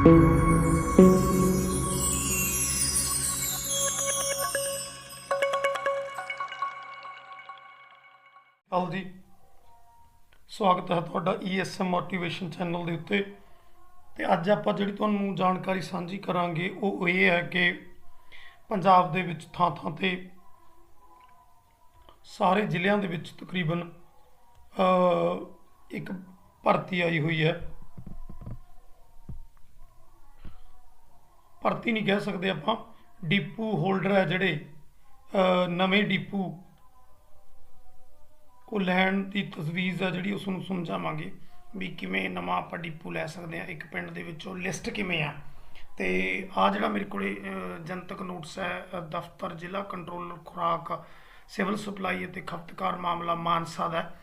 ਆਓ ਜੀ। ਸਵਾਗਤ ਹੈ ਤੁਹਾਡਾ E ESM ਮੋਟੀਵੇਸ਼ਨ ਚੈਨਲ ਦੇ ਉੱਤੇ। ਤੇ ਅੱਜ ਆਪਾਂ ਜਿਹੜੀ ਤੁਹਾਨੂੰ ਜਾਣਕਾਰੀ ਸਾਂਝੀ ਕਰਾਂਗੇ, ਉਹ ਇਹ ਹੈ ਕਿ ਪੰਜਾਬ ਦੇ ਵਿੱਚ ਥਾਂ ਥਾਂ ਤੇ ਸਾਰੇ ਜ਼ਿਲ੍ਹਿਆਂ ਦੇ ਵਿੱਚ ਤਕਰੀਬਨ ਇੱਕ ਭਰਤੀ ਆਈ ਹੋਈ ਹੈ। ਭਰਤੀ ਨਹੀਂ ਕਹਿ ਸਕਦੇ ਆਪਾਂ। ਡੀਪੂ ਹੋਲਡਰ ਹੈ ਜਿਹੜੇ ਨਵੇਂ ਡੀਪੂ ਉਹ ਲੈਣ ਦੀ ਤਜਵੀਜ਼ ਆ ਜਿਹੜੀ ਉਸ ਨੂੰ ਸਮਝਾਵਾਂਗੇ ਵੀ ਕਿਵੇਂ ਨਵਾਂ ਆਪਾਂ ਡੀਪੂ ਲੈ ਸਕਦੇ ਆ ਇੱਕ ਪਿੰਡ ਦੇ ਵਿੱਚੋਂ ਲਿਸਟ ਕਿਵੇਂ ਆ। ਤੇ ਆ ਜਿਹੜਾ ਮੇਰੇ ਕੋਲੇ ਜਨਤਕ ਨੋਟਸ ਹੈ ਦਫ਼ਤਰ, ਜ਼ਿਲ੍ਹਾ ਕੰਟਰੋਲਰ ਖੁਰਾਕ, ਸਿਵਲ ਸਪਲਾਈ ਅਤੇ ਖਪਤਕਾਰ ਮਾਮਲਾ ਮਾਨਸਾ ਦਾ ਹੈ।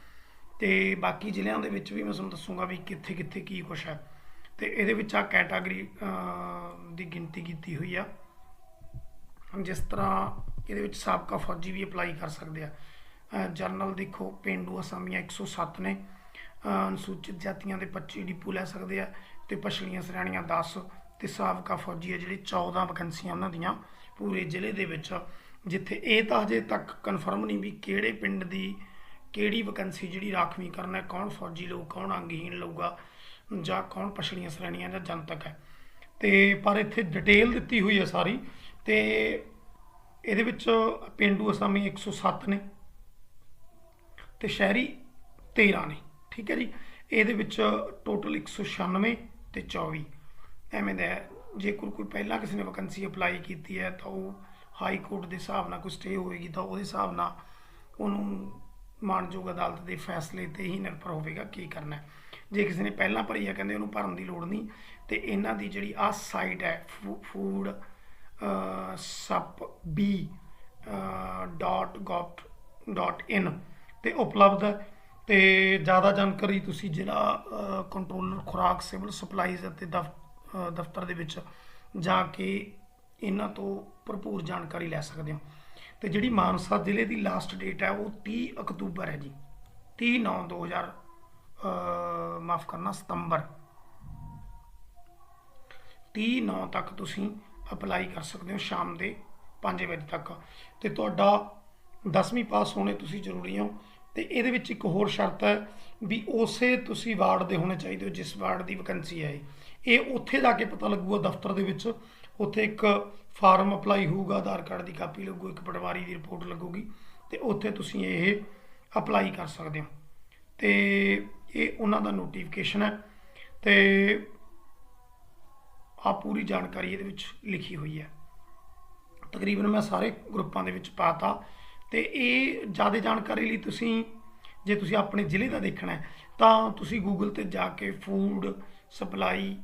ਤੇ ਬਾਕੀ ਜ਼ਿਲ੍ਹਿਆਂ ਦੇ ਵਿੱਚ ਵੀ ਮੈਂ ਤੁਹਾਨੂੰ ਦੱਸੂਗਾ ਵੀ ਕਿੱਥੇ ਕਿੱਥੇ ਕੀ ਕੁਛ ਹੈ। ਤੇ ਇਹਦੇ ਵਿੱਚ ਆ ਕੈਟਾਗਰੀ ਦੀ ਗਿਣਤੀ ਕੀਤੀ ਹੋਈ ਆ। ਜਿਸ ਤਰ੍ਹਾਂ ਇਹਦੇ ਵਿੱਚ ਸਾਬਕਾ ਫੌਜੀ ਵੀ ਅਪਲਾਈ ਕਰ ਸਕਦੇ ਆ। ਅਹ ਜਰਨਲ ਦੇਖੋ, ਪਿੰਡੂ ਅਸਾਮੀਆਂ 107 ਨੇ। ਅਨੁਸੂਚਿਤ ਜਾਤੀਆਂ ਦੇ 25 ਡਿਪੂ ਲੈ ਸਕਦੇ ਆ ਤੇ ਪਛੜੀਆਂ ਸ਼੍ਰੇਣੀਆਂ 10 ਤੇ ਸਾਬਕਾ ਫੌਜੀ ਆ ਜਿਹੜੇ 14 ਵੈਕੈਂਸੀਆਂ ਉਹਨਾਂ ਦੀਆਂ ਪੂਰੇ ਜ਼ਿਲ੍ਹੇ ਦੇ ਵਿੱਚ। ਜਿੱਥੇ ਇਹ ਤਾਂ ਹਜੇ ਤੱਕ ਕਨਫਰਮ ਨਹੀਂ ਵੀ ਕਿਹੜੇ ਪਿੰਡ ਦੀ ਕਿਹੜੀ ਵੈਕੈਂਸੀ ਜਿਹੜੀ ਰਾਖਵੀਂ ਕਰਨਾ ਹੈ, ਕੌਣ ਫੌਜੀ ਲਊ, ਕੌਣ ਅੰਗਹੀਣ ਲਊਗਾ ਜਾਂ ਕੌਣ ਪਛੜੀਆਂ ਸ਼੍ਰੇਣੀਆਂ ਦਾ ਜਨਤਕ ਹੈ। ਤੇ ਪਰ ਇੱਥੇ ਡਿਟੇਲ ਦਿੱਤੀ ਹੋਈ ਹੈ ਸਾਰੀ ਤੇ ਇਹਦੇ ਵਿੱਚ ਪਿੰਡੂ ਅਸਾਮੀ 107 ਨੇ ਤੇ ਸ਼ਹਿਰੀ 13 ਨੇ, ਠੀਕ ਹੈ ਜੀ? ਇਹਦੇ ਵਿੱਚ ਟੋਟਲ 196 ਤੇ 24 ਐਵੇਂ ਦਾ ਹੈ। ਜੇ ਕੋਈ ਕੋਈ ਪਹਿਲਾਂ ਕਿਸੇ ਨੇ ਵੈਕੈਂਸੀ ਅਪਲਾਈ ਕੀਤੀ ਹੈ, ਤਾਂ ਉਹ ਹਾਈ ਕੋਰਟ ਦੇ ਹਿਸਾਬ ਨਾਲ ਕੋਈ ਸਟੇ ਹੋਏਗੀ ਤਾਂ ਉਹਦੇ ਹਿਸਾਬ ਨਾਲ ਉਹਨੂੰ ਮਾਨਯੋਗ ਅਦਾਲਤ ਦੇ ਫੈਸਲੇ ਤੇ ਹੀ ਨਿਰਭਰ ਹੋਵੇਗਾ ਕੀ ਕਰਨਾ ਹੈ। ਜੇ ਕਿਸੇ ਨੇ ਪਹਿਲਾਂ ਭਰੀ ਹੈ ਕਹਿੰਦੇ ਉਹਨੂੰ ਭਰਨ ਦੀ ਲੋੜ ਨਹੀਂ, ਤੇ ਇਹਨਾਂ ਦੀ ਜਿਹੜੀ ਆ ਸਾਈਟ ਹੈ food ਸਪ B dot gov dot in ਤੇ ਉਪਲਬਧ ਹੈ। ਤੇ ਜ਼ਿਆਦਾ ਜਾਣਕਾਰੀ ਤੁਸੀਂ ਜ਼ਿਲ੍ਹਾ ਕੰਟਰੋਲਰ ਖੁਰਾਕ ਸਿਵਲ ਸਪਲਾਈਜ਼ ਅਤੇ ਦਫ਼- ਦਫ਼ਤਰ ਦੇ ਵਿੱਚ ਜਾ ਕੇ ਇਹਨਾਂ ਤੋਂ ਭਰਪੂਰ ਜਾਣਕਾਰੀ ਲੈ ਸਕਦੇ ਹੋ। ਤੇ ਜਿਹੜੀ ਮਾਨਸਾ ਜ਼ਿਲ੍ਹੇ ਦੀ ਲਾਸਟ ਡੇਟ ਹੈ, ਉਹ 30 ਅਕਤੂਬਰ ਹੈ ਜੀ। 30 9 2000 ਮਾਫ ਕਰਨਾ, ਸਤੰਬਰ। 30 9 ਤੱਕ ਤੁਸੀਂ ਅਪਲਾਈ ਕਰ ਸਕਦੇ ਹੋ ਸ਼ਾਮ ਦੇ 5 ਵਜੇ ਤੱਕ। ਤੇ ਤੁਹਾਡਾ 10ਵੀਂ ਪਾਸ ਹੋਣੇ ਤੁਸੀਂ ਜ਼ਰੂਰੀ ਹੋ। ਤੇ ਇਹਦੇ ਵਿੱਚ ਇੱਕ ਹੋਰ ਸ਼ਰਤ ਹੈ ਵੀ ਉਸੇ ਤੁਸੀਂ ਵਾਰਡ ਦੇ ਹੋਣੇ ਚਾਹੀਦੇ ਹੋ ਜਿਸ ਵਾਰਡ ਦੀ ਵੈਕੈਂਸੀ ਹੈ ਇਹ। ਉੱਥੇ ਜਾ ਕੇ ਪਤਾ ਲੱਗੂਗਾ ਦਫ਼ਤਰ ਦੇ ਵਿੱਚ। ਉੱਥੇ ਇੱਕ ਫਾਰਮ ਅਪਲਾਈ ਹੋਊਗਾ, ਆਧਾਰ ਕਾਰਡ ਦੀ ਕਾਪੀ ਲੱਗੂ, ਇੱਕ ਪਟਵਾਰੀ ਦੀ ਰਿਪੋਰਟ ਲੱਗੂਗੀ। ਤੇ ਉੱਥੇ ਤੁਸੀਂ ਇਹ ਅਪਲਾਈ ਕਰ ਸਕਦੇ ਹੋ। ਤੇ ਇਹ ਉਹਨਾਂ ਦਾ ਨੋਟੀਫਿਕੇਸ਼ਨ ਹੈ ਤੇ ਆ ਪੂਰੀ ਜਾਣਕਾਰੀ ਇਹਦੇ ਵਿੱਚ ਲਿਖੀ ਹੋਈ ਹੈ। ਤਕਰੀਬਨ ਮੈਂ ਸਾਰੇ ਗਰੁੱਪਾਂ ਦੇ ਵਿੱਚ ਪਾਤਾ ਤੇ ਇਹ ਜ਼ਿਆਦਾ ਜਾਣਕਾਰੀ ਲਈ ਤੁਸੀਂ, ਜੇ ਤੁਸੀਂ ਆਪਣੇ ਜ਼ਿਲ੍ਹੇ ਦਾ ਦੇਖਣਾ ਹੈ, ਤਾਂ ਤੁਸੀਂ ਗੂਗਲ ਤੇ ਜਾ ਕੇ ਫੂਡ ਸਪਲਾਈ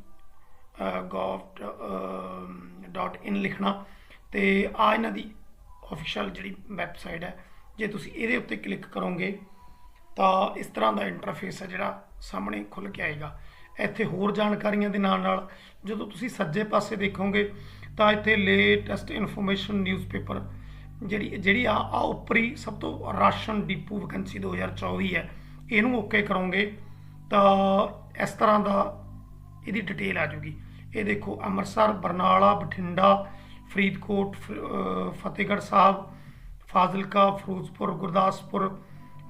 gov.in ਲਿਖਣਾ ਤੇ ਆ ਇਹਨਾਂ ਦੀ ਅਫੀਸ਼ੀਅਲ ਜਿਹੜੀ ਵੈਬਸਾਈਟ ਹੈ, ਜੇ ਤੁਸੀਂ ਇਹਦੇ ਉੱਤੇ ਕਲਿੱਕ ਕਰੋਗੇ ਤਾਂ ਇਸ ਤਰ੍ਹਾਂ ਦਾ ਇੰਟਰਫੇਸ ਹੈ ਜਿਹੜਾ ਸਾਹਮਣੇ ਖੁੱਲ ਕੇ ਆਏਗਾ। ਇੱਥੇ ਹੋਰ ਜਾਣਕਾਰੀਆਂ ਦੇ ਨਾਲ ਨਾਲ ਜਦੋਂ ਤੁਸੀਂ ਸੱਜੇ ਪਾਸੇ ਦੇਖੋਗੇ ਤਾਂ ਇੱਥੇ ਲੇਟੈਸਟ ਇਨਫੋਰਮੇਸ਼ਨ ਨਿਊਜ਼ਪੇਪਰ ਜਿਹੜੀ ਜਿਹੜੀ ਆ ਆ ਉੱਪਰੀ ਸਭ ਤੋਂ ਰਾਸ਼ਨ ਡਿਪੂ ਵੈਕੈਂਸੀ 2024 ਹੈ। ਇਹਨੂੰ ਓਕੇ ਕਰੋਗੇ ਤਾਂ ਇਸ ਤਰ੍ਹਾਂ ਦਾ ਇਹਦੀ ਡਿਟੇਲ ਆ ਜੂਗੀ। ਇਹ ਦੇਖੋ, ਅੰਮ੍ਰਿਤਸਰ, ਬਰਨਾਲਾ, ਬਠਿੰਡਾ, ਫਰੀਦਕੋਟ ਫਤਿਹਗੜ੍ਹ ਸਾਹਿਬ, ਫਾਜ਼ਿਲਕਾ, ਫਿਰੋਜ਼ਪੁਰ, ਗੁਰਦਾਸਪੁਰ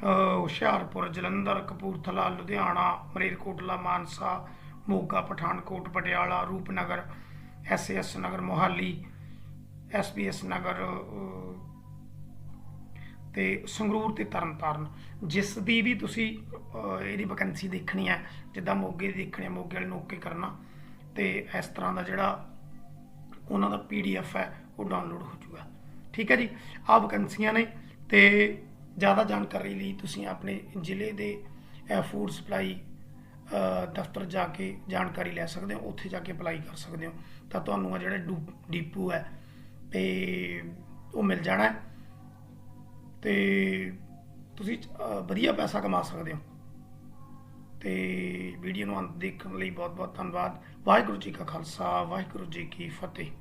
ਹੁਸ਼ਿਆਰਪੁਰ ਜਲੰਧਰ ਕਪੂਰਥਲਾ ਲੁਧਿਆਣਾ ਮਲੇਰਕੋਟਲਾ ਮਾਨਸਾ ਮੋਗਾ ਪਠਾਨਕੋਟ ਪਟਿਆਲਾ ਰੂਪਨਗਰ ਐਸਐਸ ਨਗਰ ਮੋਹਾਲੀ ਐਸਬੀਐਸ ਨਗਰ ਅਹ, ਤੇ ਸੰਗਰੂਰ ਤੇ ਤਰਨਤਾਰਨ। ਜਿਸ ਦੀ ਵੀ ਤੁਸੀਂ ਇਹਦੀ ਵੈਕੈਂਸੀ ਦੇਖਣੀ ਹੈ ਜਿੱਦਾਂ ਮੋਗੇ ਦੀ ਦੇਖਣੀ ਹੈ ਮੋਗੇ ਵਾਲੇ ਨੂੰ ਓਕੇ ਕਰਨਾ ਤੇ ਇਸ ਤਰ੍ਹਾਂ ਦਾ ਜਿਹੜਾ ਉਹਨਾਂ ਦਾ ਪੀਡੀਐਫ ਹੈ ਉਹ ਡਾਊਨਲੋਡ ਹੋ ਜਾਊਗਾ। ਠੀਕ ਹੈ ਜੀ? ਆਹ ਵੈਕੈਂਸੀਆਂ ਨੇ ਤੇ ਜ਼ਿਆਦਾ ਜਾਣਕਾਰੀ ਲਈ ਤੁਸੀਂ ਆਪਣੇ ਜ਼ਿਲ੍ਹੇ ਦੇ ਫੂਡ ਸਪਲਾਈ ਦਫ਼ਤਰ ਜਾ ਕੇ ਜਾਣਕਾਰੀ ਲੈ ਸਕਦੇ ਹੋ, ਉੱਥੇ ਜਾ ਕੇ ਅਪਲਾਈ ਕਰ ਸਕਦੇ ਹੋ। ਤਾਂ ਤੁਹਾਨੂੰ ਆ ਜਿਹੜਾ ਡੂ- ਡੀਪੂ ਹੈ, ਤੇ ਉਹ ਮਿਲ ਜਾਣਾ ਹੈ। ਤੇ ਤੁਸੀਂ ਵਧੀਆ ਪੈਸਾ ਕਮਾ ਸਕਦੇ ਹੋ। ਤੇ ਵੀਡੀਓ ਨੂੰ ਅੰਤ ਦੇਖਣ ਲਈ ਬਹੁਤ ਬਹੁਤ ਧੰਨਵਾਦ। ਵਾਹਿਗੁਰੂ ਜੀ ਕਾ ਖਾਲਸਾ, ਵਾਹਿਗੁਰੂ ਜੀ ਕੀ ਫਤਿਹ।